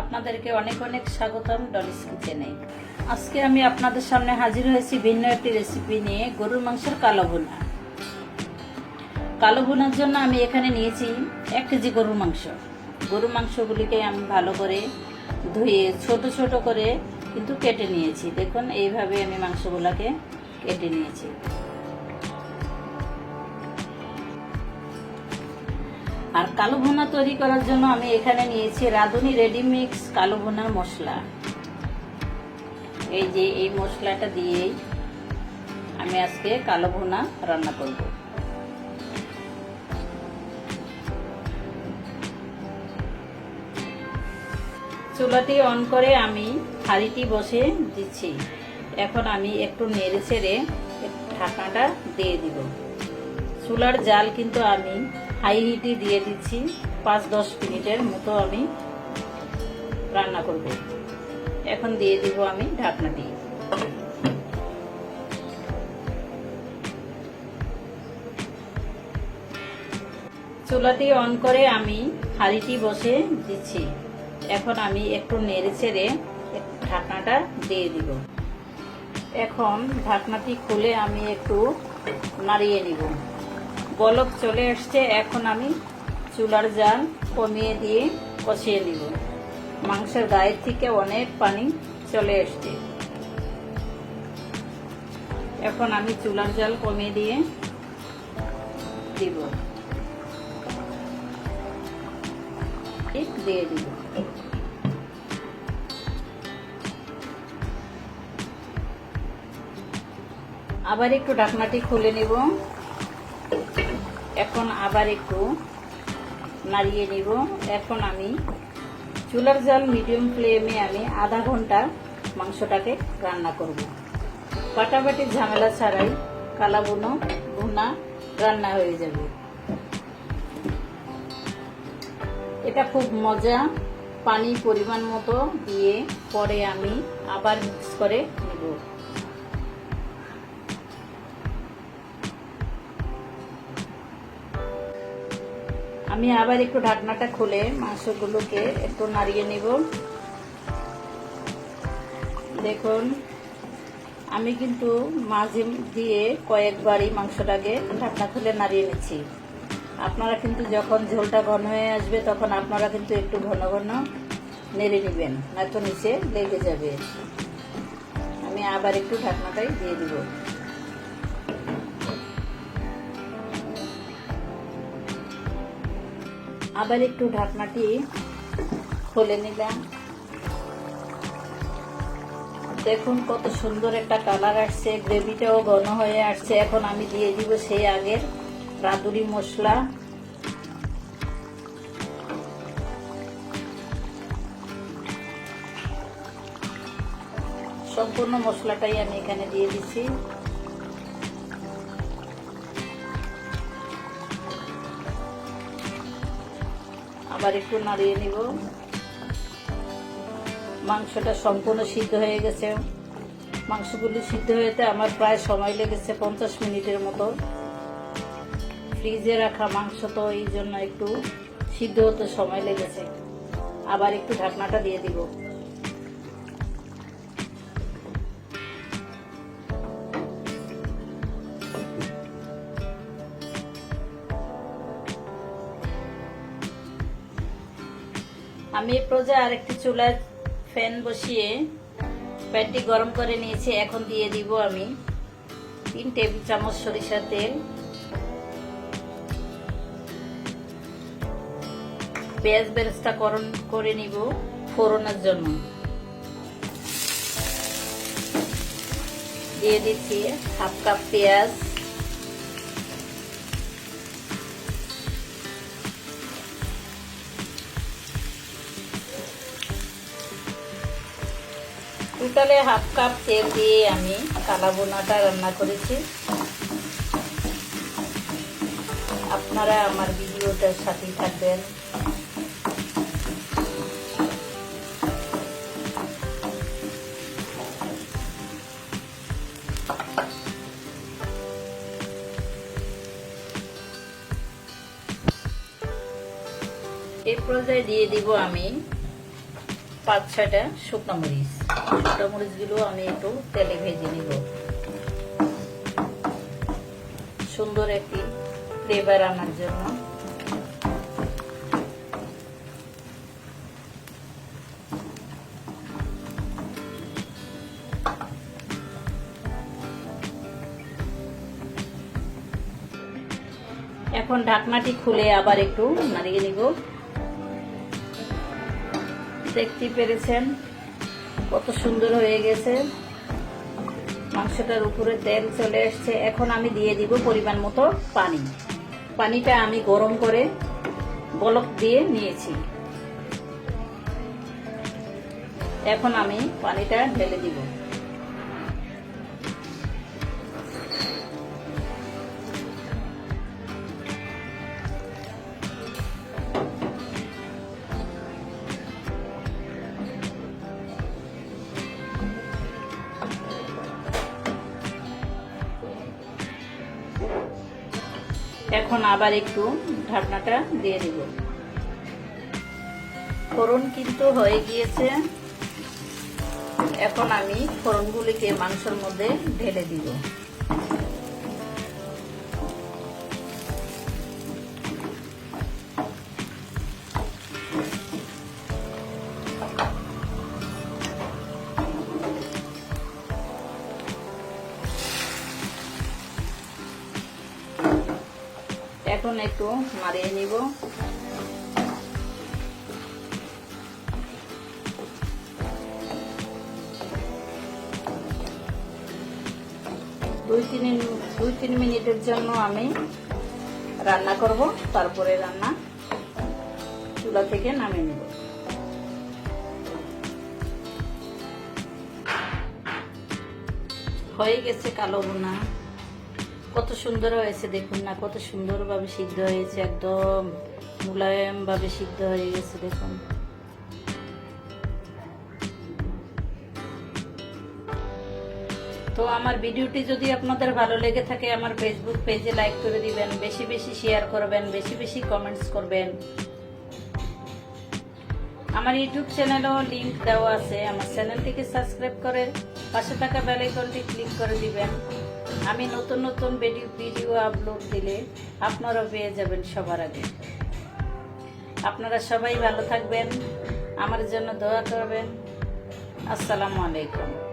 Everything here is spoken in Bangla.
আপনাদেরকে অনেক অনেক স্বাগতম ডলিস কিচেনে আজকে আমি আপনাদের সামনে হাজির হয়েছি ভিন্ন একটি রেসিপি নিয়ে, গরুর মাংসের কালো ভুনা। কালো ভুনার জন্য আমি এখানে নিয়েছি এক কেজি গরুর মাংস। গরুর মাংসগুলিকে আমি ভালো করে ধুয়ে, ছোট ছোট করে কিন্তু কেটে নিয়েছি। দেখুন, এইভাবে আমি মাংসগুলোকে কেটে নিয়েছি। আর কালো ভুনা তৈরি করার জন্য আমি এখানে নিয়েছি রাঁধুনি রেডি মিক্স কালো ভুনার মশলা। এই যে এই মশলাটা দিয়েই আমি আজকে কালো ভুনা রান্না করব। চুলাটি অন করে আমি হাঁড়িটি বসে দিচ্ছি। এখন আমি একটু নেড়ে ছেড়ে ঢাকনাটা দিয়ে দিব। চুলার জাল কিন্তু আমি হাই হিটে দিয়ে দিচ্ছি পাঁচ দশ মিনিটের মতো আমি রান্না করব। এখন দিয়ে দিব আমি ঢাকনা দিয়ে। চুলাটি অন করে আমি হাঁড়িটি বসে দিচ্ছি। এখন আমি একটু নেড়ে ছেড়ে ঢাকনাটা দিয়ে দিব। এখন ঢাকনাটি খুলে আমি একটু নাড়িয়ে নিব। বলক চলে আসছে, এখন আমি চুলার জাল কমিয়ে দিয়ে কষিয়ে নিব। মাংসের গায়ের থেকে অনেক পানি চলে আসছে। এখন আমি চুলার জাল কমিয়ে দিয়ে দিব। দিয়ে দিব। আবার একটু ঢাকনাটি খুলে নিব। এখন আবার একটু নাড়িয়ে নিব। এখন আমি চুলার জাল মিডিয়াম ফ্লেমে আমি আধা ঘণ্টা মাংসটাকে রান্না করব। পাটাপাটি ঝামেলা ছাড়াই কালা বুনো ভুনা রান্না হয়ে যাবে। এটা খুব মজা পানি পরিমাণ মতো দিয়ে পরে আমি আবার মিক্স করে নেব। আমি আবার একটু ঢাকনাটা খুলে মাংসগুলোকে একটু নাড়িয়ে নিব। দেখুন, আমি কিন্তু মাঝে দিয়ে কয়েকবারই মাংসটাকে ঢাকনা খুলে নাড়িয়ে নিচ্ছি। আপনারা কিন্তু যখন ঝোলটা ঘন হয়ে আসবে তখন আপনারা কিন্তু একটু ঘন ঘন নেড়ে নেবেন, নয়তো নিচে লেগে যাবে। আমি আবার একটু ঢাকনাটাই দিয়ে দিব। আবার একটু ঢাকনাটি খুলে নিলাম। দেখুন কত সুন্দর একটা কালার আসছে, গ্রেভিটাও ঘন হয়ে আসছে। এখন আমি দিয়ে দিব সেই আগের রাঁধুরি মশলা। সম্পূর্ণ মশলাটাই আমি এখানে দিয়ে দিচ্ছি। আবার একটু নাড়িয়ে নিব। মাংসটা সম্পূর্ণ সিদ্ধ হয়ে গেছে। মাংসগুলি সিদ্ধ হয়েতে আমার প্রায় সময় লেগেছে পঞ্চাশ মিনিটের মতো। ফ্রিজে রাখা মাংস তো এই জন্য একটু সিদ্ধ হতে সময় লেগেছে। আবার একটু ঢাকনাটা দিয়ে দিব। আমি পর্যায়ে আরেকটি চুলায় ফ্যান বসিয়ে প্যানটি গরম করে নিয়েছি, এখন দিয়ে দিব আমি তিন টেবিল চামচ সরিষার তেল। পেঁয়াজ বেরেস্তা করণ করে নিব ফোড়নের জন্য। দিয়ে দিচ্ছি হাফ কাপ পেঁয়াজ। টোটালে হাফ কাপ তেল দিয়ে আমি কালা বোনাটা রান্না করেছি। আপনারা আমার ভিডিওটার সাথেই থাকবেন। এই পর্যায়ে দিয়ে দিব আমি পাঁচ ছয়টা শুকনো মরিচ। মরিচগুলো আমি একটু তেলে ভেজে নিব। সুন্দর একটি ফ্লেভার আনার জন্য। এখন ঢাকনাটি খুলে আবার একটু নাড়িয়ে নিব। দেখতে পেরেছেন? কত সুন্দর হয়ে গেছে। মাংসটার উপরে তেল চলে এসছে। এখন আমি দিয়ে দিব পরিমাণ মতো পানি। পানিটা আমি গরম করে বলক দিয়ে নিয়েছি। এখন আমি পানিটা ঢেলে দিব। এখন আবার একটু ঢাকনাটা দিয়ে দিব। ফোড়ন কিন্তু হয়ে গিয়েছে। এখন আমি ফোড়নগুলিকে মাংসের মধ্যে ঢেলে দিব। এখন একটু মারিয়ে নিব। দুই তিন দুই তিন মিনিটের জন্য আমি রান্না করব, তারপরে রান্না চুলা থেকে নামিয়ে নিব। হয়ে গেছে কালো বোনা কত সুন্দর হয়েছে, দেখুন না, কত সুন্দরভাবে সিদ্ধ হয়েছে, একদম মুলায়ম ভাবে সিদ্ধ হয়ে গেছে, দেখুন। তো আমার ভিডিওটি যদি আপনাদের ভালো লেগে থাকে, আমার ফেসবুক পেজে লাইক করে দিবেন, বেশি বেশি শেয়ার করবেন, বেশি বেশি কমেন্টস করবেন। আমার ইউটিউব চ্যানেলেও লিংক দেওয়া আছে, আমার চ্যানেলটিকে সাবস্ক্রাইব করে পাশে থাকা বেল আইকনটি ক্লিক করে দিবেন। আমি নতুন নতুন ভিডিও আপলোড দিলে আপনারা পেয়ে যাবেন সবার আগে। আপনারা সবাই ভালো থাকবেন, আমার জন্য দোয়া করবেন। আসসালামু আলাইকুম।